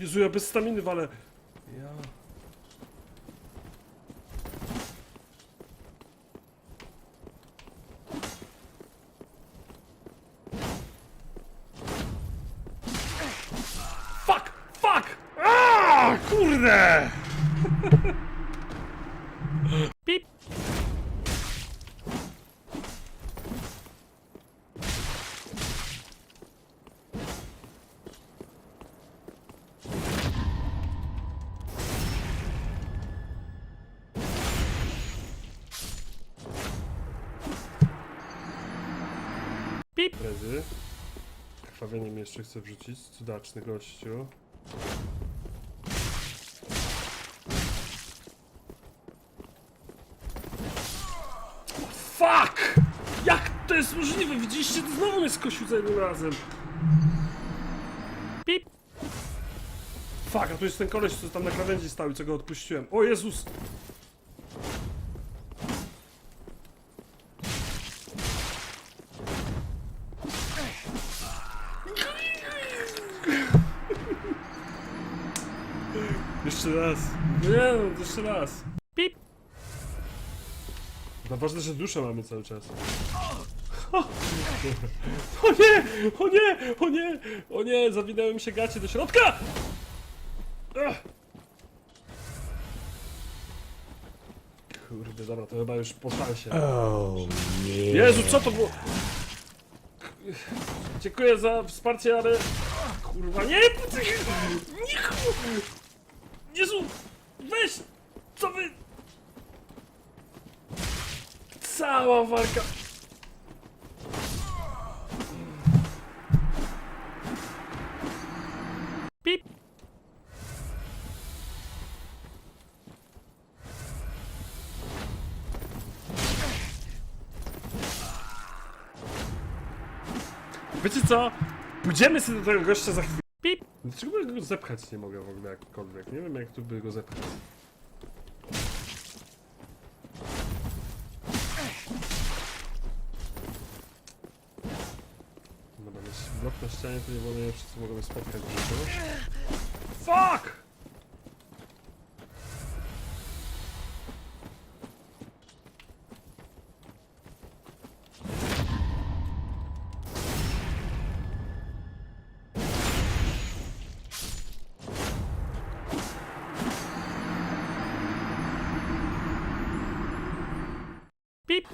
Jezu, ja bez staminy walę. Pip! Leży. Krwawienie mi jeszcze chce wrzucić. Cudaczny gościu. Fuck! Jak to jest możliwe? Widzieliście? To znowu mnie skosił za jednym razem. Pip! Fuck, a tu jest ten koleś, co tam na krawędzi stał i co go odpuściłem. O Jezus! Jeszcze raz. Nie no, jeszcze raz. Pip! No ważne, że duszę mamy cały czas. O nie! O nie! O nie! O nie! Zawinęły mi się gacie do środka! Ech. Kurde, dobra, to chyba już po szansie. Jezu, co to było? Dziękuję za wsparcie, ale... Kurwa, nie! Nie! Jezu! Weź! Co wy... Cała walka... Pip! Wiecie co? Pójdziemy sobie do tego gościa za chwilę. Pip! Dlaczego go zepchać nie mogę w ogóle jakkolwiek? Nie wiem jak tu by go zepchać. Dobra, jest blok na ścianie, to nie wolno je wszyscy mogą spotkać w życiu. Fuck! Pip!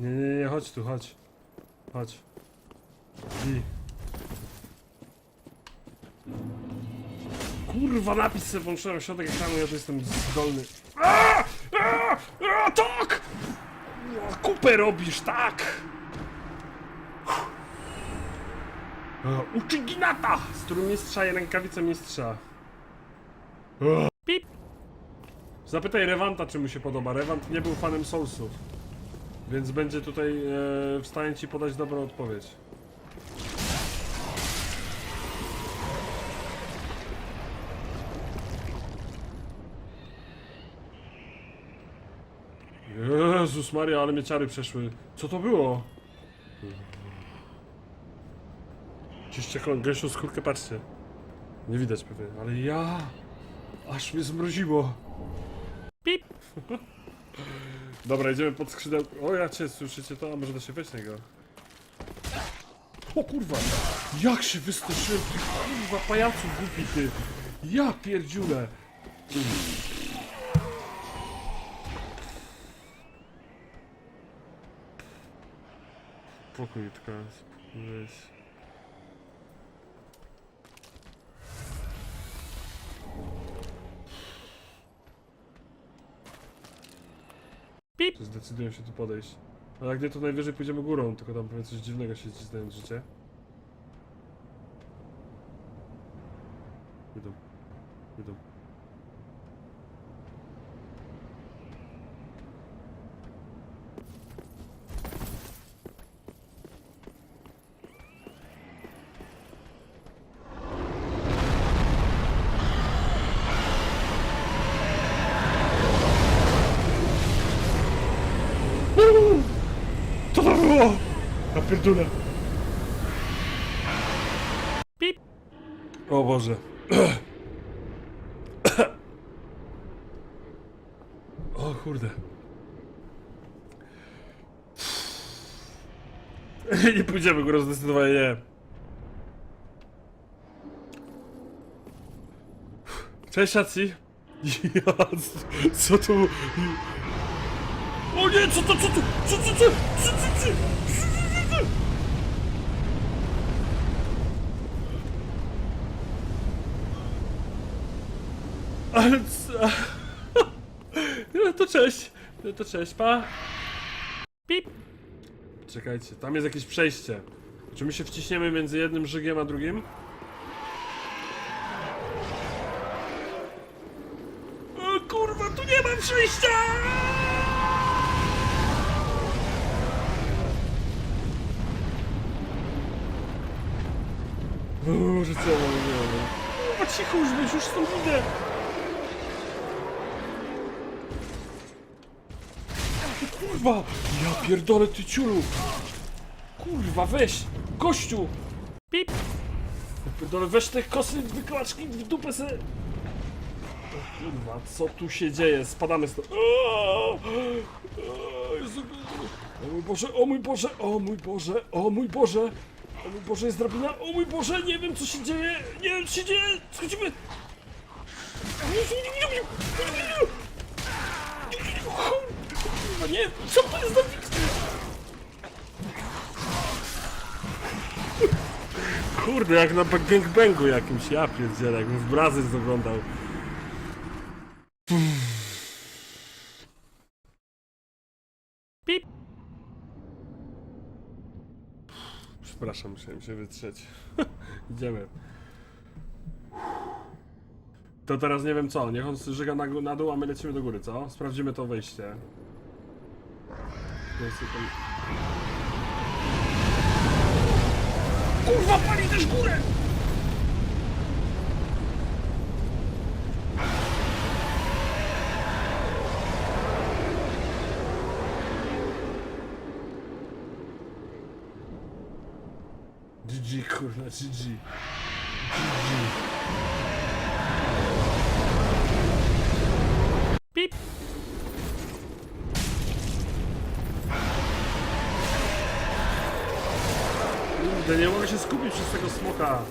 Nie, nie, nie, chodź tu, chodź. Chodź. Kurwa, napis sobie włączyłem w środek ekranu, ja tu jestem zdolny. A! A! A! Tak! O, Kupę robisz, tak! E, Uchiginata! Z którym mistrza i mistrza. Pip! Zapytaj Rewanta, czy mu się podoba. Rewant nie był fanem Soulsów. Więc będzie tutaj e, w stanie ci podać dobrą odpowiedź. Jezus Maria, ale mnie ciary przeszły. Co to było? Ciście gęsią skórkę, patrzcie. Nie widać pewnie, ale ja... Aż mnie zmroziło. Pip! Dobra, idziemy pod skrzydełko. O, ja cię, słyszycie to? A może da się wejść na niego? O kurwa! Jak się wystraszyłem tych kurwa pajaców głupi ty! Ja pierdziule! Pokój tylko weź. Pip! Zdecydują się tu podejść. A jak nie, to najwyżej pójdziemy górą, tylko tam pewnie coś dziwnego się znając życie. Idą. Idą. Co to było? Ja pierdolę. Pip. O Boże. O kurde. Nie pójdziemy góra, zdecydowanie nie. Cześć. Ja, co tu... O nie, co to, co to, co, co, co, co, co, co, co, co? Ale co? No to cześć. No to cześć, pa. Pip. Czekajcie, tam jest jakieś przejście. Czy my się wciśniemy między jednym żygiem a drugim? O kurwa, tu nie ma przejścia! Boże, co mam robione? Kurwa, cicho już być, już stąd idę! Kurwa! Ja pierdolę, ty ciulu! Kurwa, weź! Gościu! Pip! Ja pierdolę, weź te kosy wyklaczki w dupę se... O kurwa, co tu się dzieje? Spadamy Jezu, O mój Boże, o mój Boże, o mój Boże, o mój Boże! O mój Boże, jest drabina, o mój Boże, nie wiem co się dzieje, nie wiem co się dzieje, schodzimy! Kurwa, nie, co to jest za Kurde, jak na gangbangu jakimś, ja pierdzielę, jakbym w Brazyl zaglądał. Pip. Przepraszam, musiałem się wytrzeć. Idziemy. To teraz nie wiem co, niech on żyga na, gó- na dół, a my lecimy do góry, co? Sprawdzimy to wejście. Kurwa, pali też górę! GG, kurwa, GG. Kurde, nie mogę się skupić przez tego smoka.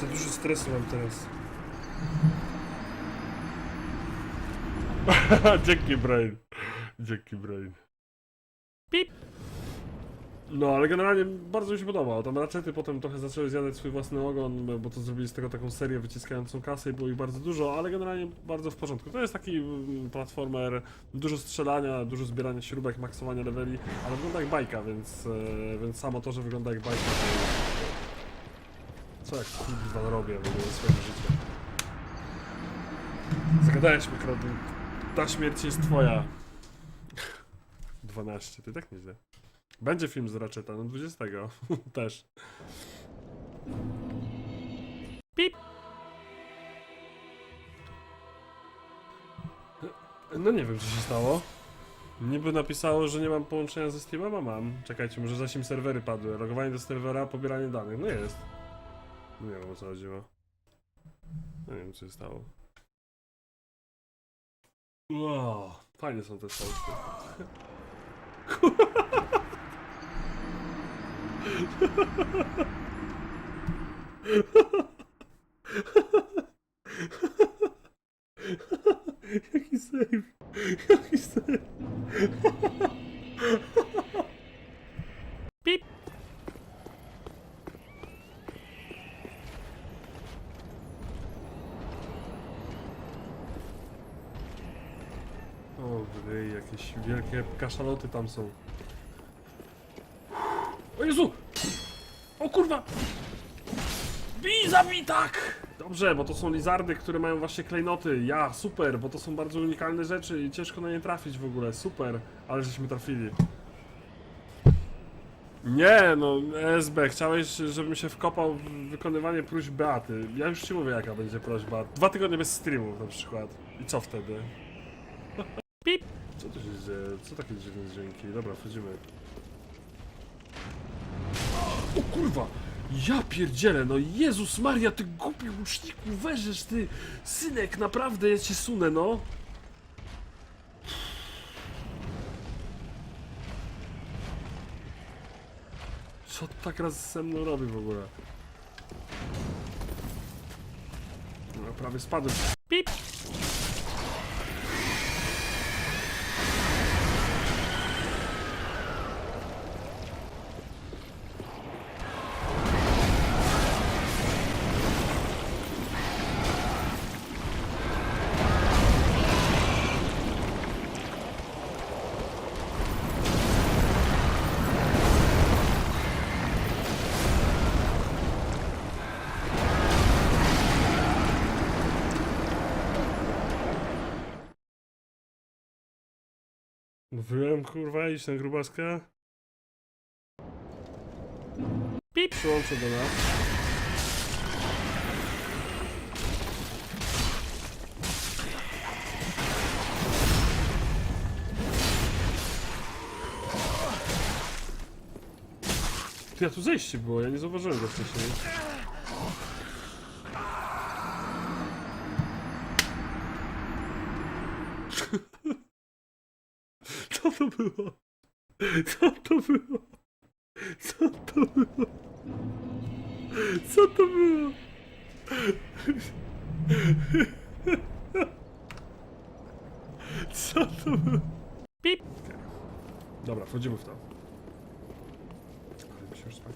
Za dużo stresu mam teraz. Dzięki, Brain. Dzięki, Brain. No, ale generalnie bardzo mi się podobało. Tam raczety potem trochę zaczęły zjadać swój własny ogon, bo to zrobili z tego taką serię wyciskającą kasę i było ich bardzo dużo, ale generalnie bardzo w porządku. To jest taki mm, platformer, dużo strzelania, dużo zbierania śrubek, maksowania leveli, ale wygląda jak bajka, więc, e, więc samo to, że wygląda jak bajka, to co jak kurwa robię w ogóle swoim życiem? Zagadałeś mi, Krodny. Ta śmierć jest twoja. 12, ty tak nieźle. Będzie film z Ratcheta, no 20. Też. Pip! No nie wiem, co się stało. Niby napisało, że nie mam połączenia ze Steamem, a mam. Czekajcie, może za sim serwery padły. Logowanie do serwera, pobieranie danych. No jest. No nie wiem o co chodziło. No nie wiem co się stało. Wow, fajne są te sousy. Jaki save? Jaki save? Pip! O, wy, jakieś wielkie kaszaloty tam są. O Jezu! O kurwa! Bij, zabij, tak! Dobrze, bo to są lizardy, które mają właśnie klejnoty. Ja, super, bo to są bardzo unikalne rzeczy i ciężko na nie trafić w ogóle. Super, ale żeśmy trafili. Nie, no SB, chciałeś, żebym się wkopał w wykonywanie próśb Beaty. Ja już ci mówię, jaka będzie prośba. Dwa tygodnie bez streamów na przykład. I co wtedy? Pip! Co tu się dzieje? Co takie dziwne dźwięki? Dobra, wchodzimy. O kurwa! Ja pierdzielę, no Jezus Maria, ty głupi łuczniku, weżesz ty! Synek, naprawdę, ja cię sunę, no! Co tak raz ze mną robi w ogóle? No, prawie spadłem. Pip! Mówiłem, kurwa, iść na grubaskę. Pip! Przyłączę do nas. Ty, a tu zejście było, ja nie zauważyłem go wcześniej. Co to było? Co to było? Co to było? Co to było? Co to było? Pip! Dobra, wchodzimy w to. Ale mi się już spać.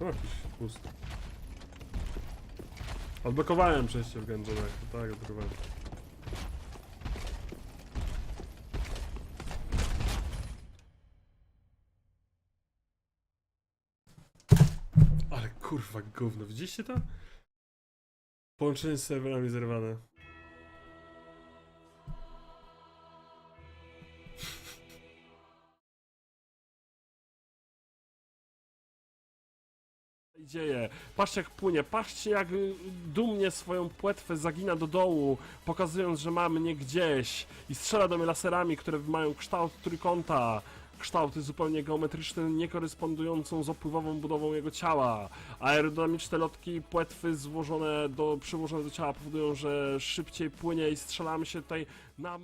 O, jakiś pust. Odblokowałem przejście w Gungeonach. Tak, odblokowałem. Ale kurwa gówno, widzieliście to? Połączenie z serwerami zerwane. dzieje. Patrzcie jak płynie, patrzcie jak y, dumnie swoją płetwę zagina do dołu, pokazując, że ma mnie gdzieś i strzela do mnie laserami, które mają kształt trójkąta. Kształty zupełnie geometryczne, niekorespondującą z opływową budową jego ciała. Aerodynamiczne lotki płetwy złożone do, przyłożone do ciała powodują, że szybciej płynie i strzelamy się tutaj na...